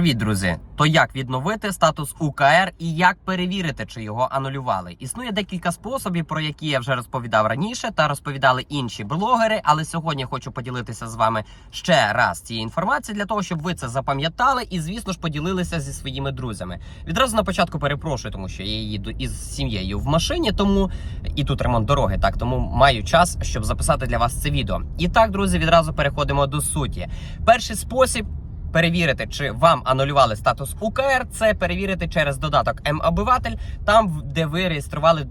Привіт, друзі! То як відновити статус УКР і як перевірити, чи його анулювали? Існує декілька способів, про які я вже розповідав раніше, та розповідали інші блогери. Але сьогодні хочу поділитися з вами ще раз цією інформацією для того, щоб ви це запам'ятали і, звісно ж, поділилися зі своїми друзями. Відразу на початку перепрошую, тому що я їду із сім'єю в машині, тому і тут ремонт дороги. Так тому маю час, щоб записати для вас це відео. І так, друзі, відразу переходимо до суті. Перший спосіб перевірити, чи вам анулювали статус УКР, це перевірити через додаток М-обиватель, там де ви реєстрували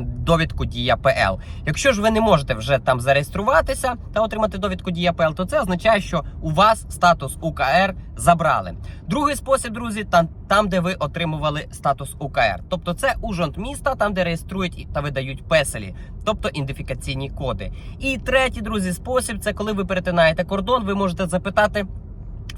довідку Дія ПЛ. Якщо ж ви не можете вже там зареєструватися та отримати довідку Дія ПЛ, то це означає, що у вас статус УКР забрали. Другий спосіб, друзі, там, там де ви отримували статус УКР. Тобто це ужонт міста, там де реєструють та видають песелі, тобто ідентифікаційні коди. І третій, друзі, спосіб це коли ви перетинаєте кордон, ви можете запитати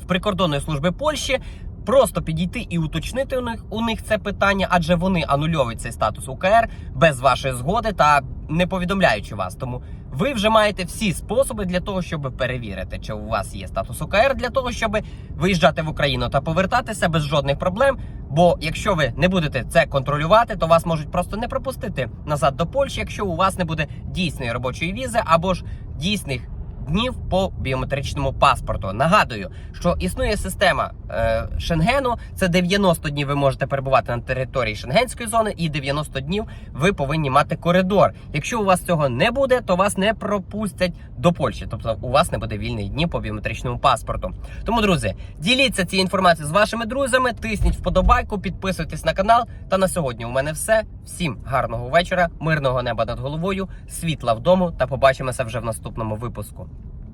прикордонної служби Польщі. Просто підійти і уточнити у них у них це питання, адже вони анульовують цей статус УКР без вашої згоди та не повідомляючи вас. Тому ви вже маєте всі способи для того, щоб перевірити, чи у вас є статус УКР, для того, щоб виїжджати в Україну та повертатися без жодних проблем. Бо якщо ви не будете це контролювати, то вас можуть просто не пропустити назад до Польщі, якщо у вас не буде дійсної робочої візи або ж дійсних днів по біометричному паспорту. Нагадую, що існує система е, Шенгену. Це 90 днів ви можете перебувати на території Шенгенської зони, і 90 днів ви повинні мати коридор. Якщо у вас цього не буде, то вас не пропустять до Польщі. Тобто у вас не буде вільних днів по біометричному паспорту. Тому, друзі, діліться цією інформацією з вашими друзями, тисніть вподобайку, підписуйтесь на канал. Та на сьогодні у мене все. Всім гарного вечора, мирного неба над головою, світла вдому та побачимося вже в наступному випуску.